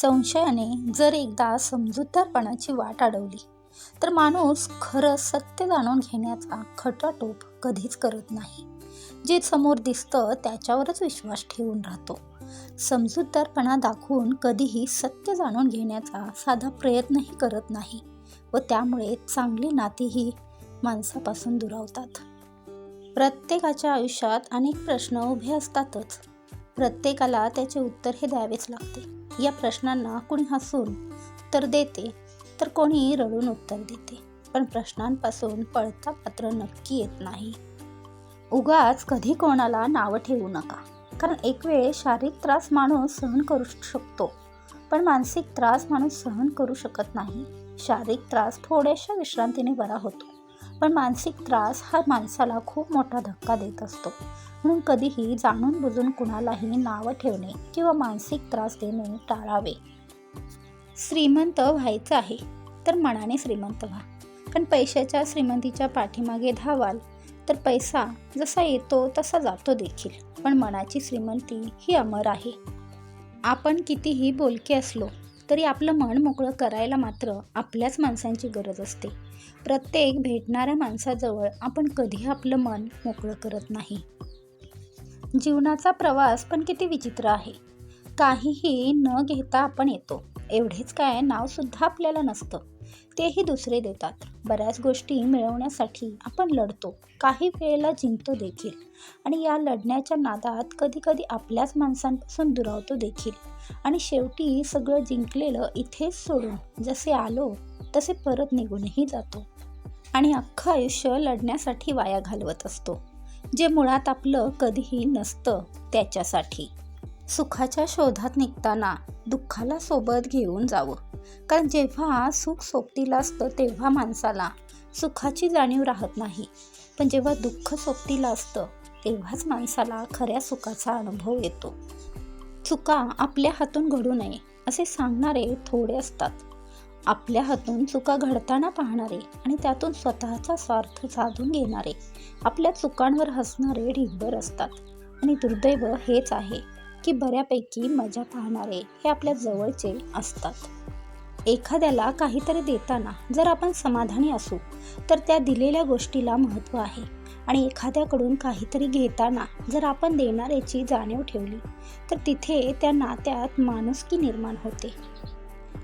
संशयाने जर एकदा समजूतदारपणाची वाट अडवली तर माणूस खरं सत्य जाणून घेण्याचा खटाटोप कधीच करत नाही. जे समोर दिसतं त्याच्यावरच विश्वास ठेवून राहतो. समजूतदारपणा दाखवून कधीही सत्य जाणून घेण्याचा साधा प्रयत्नही करत नाही व त्यामुळे चांगली नातीही माणसापासून दुरावतात. प्रत्येकाच्या आयुष्यात अनेक प्रश्न उभे असतातच. प्रत्येकाला त्याचे उत्तर हे द्यावेच लागते. या प्रश्नांना कोणी हसून उत्तर देते तर कोणी रडून उत्तर देते. पण प्रश्नांपासून पळता पात्र नक्की येत नाही. उगाच कधी कोणाला नावं ठेवू नका. कारण एक वेळ शारीरिक त्रास माणूस सहन करू शकतो पण मानसिक त्रास माणूस सहन करू शकत नाही. शारीरिक त्रास थोड्याशा विश्रांतीने बरा होतो. पण मानसिक त्रास हा माणसाला खूप मोठा धक्का देत असतो. म्हणून कधीही जाणून बुजून कुणालाही नावं ठेवणे किंवा मानसिक त्रास देणे टाळावे. श्रीमंत व्हायचं आहे तर मनाने श्रीमंत व्हा. पण पैशाच्या श्रीमंतीच्या पाठीमागे धावाल तर पैसा जसा येतो तसा जातो देखील. पण मनाची श्रीमंती ही अमर आहे. आपण कितीही बोलके असलो तरी आपलं मन मोकळं करायला मात्र आपल्याच माणसांची गरज असते. प्रत्येक भेटणाऱ्या माणसाजवळ आपण कधी आपलं मन मोकळं करत नाही. जीवनाचा प्रवास पण किती विचित्र आहे. काहीही न घेता आपण येतो. एवढेच काय नावसुद्धा आपल्याला नसतं. तेही दुसरे देतात. बऱ्याच गोष्टी मिळवण्यासाठी आपण लढतो. काही वेळेला जिंकतो देखील. आणि या लढण्याच्या नादात कधीकधी आपल्याच माणसांपासून दुरावतो देखील. आणि शेवटी सगळं जिंकलेलं इथेच सोडून जसे आलो तसे परत निघूनही जातो आणि अख्खं आयुष्य लढण्यासाठी वाया घालवत असतो जे मुळात आपलं कधीही नसतं त्याच्यासाठी. सुखाच्या शोधात निघताना दुःखाला सोबत घेऊन जावं. कारण जेव्हा सुख सोबतीला असतं तेव्हा माणसाला सुखाची जाणीव राहत नाही. पण जेव्हा दुःख सोबतीला असतं तेव्हाच माणसाला खऱ्या सुखाचा अनुभव येतो. चुका आपल्या हातून घडू नये असे सांगणारे थोडे असतात. आपल्या हातून चुका घडताना पाहणारे आणि त्यातून स्वतःचा स्वार्थ साधून घेणारे. आपल्या चुकांवर हसणारे ढिगभर असतात. आणि दुर्दैव हेच आहे की बऱ्यापैकी मजा पाहणारे हे आपल्या जवळचे असतात. एखाद्याला काहीतरी देताना जर आपण समाधानी असू तर त्या दिलेल्या गोष्टीला महत्त्व आहे. आणि एखाद्याकडून काहीतरी घेताना जर आपण देणाऱ्याची जाणीव ठेवली तर तिथे त्या नात्यात माणुसकी निर्माण होते.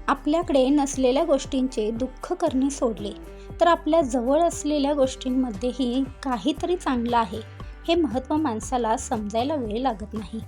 आपल्याकडे नसलेल्या गोष्टींचे दुःख करणे सोडले तर आपल्या जवळ असलेल्या गोष्टींमध्येही काहीतरी चांगलं आहे हे महत्त्व माणसाला समजायला वेळ लागत नाही.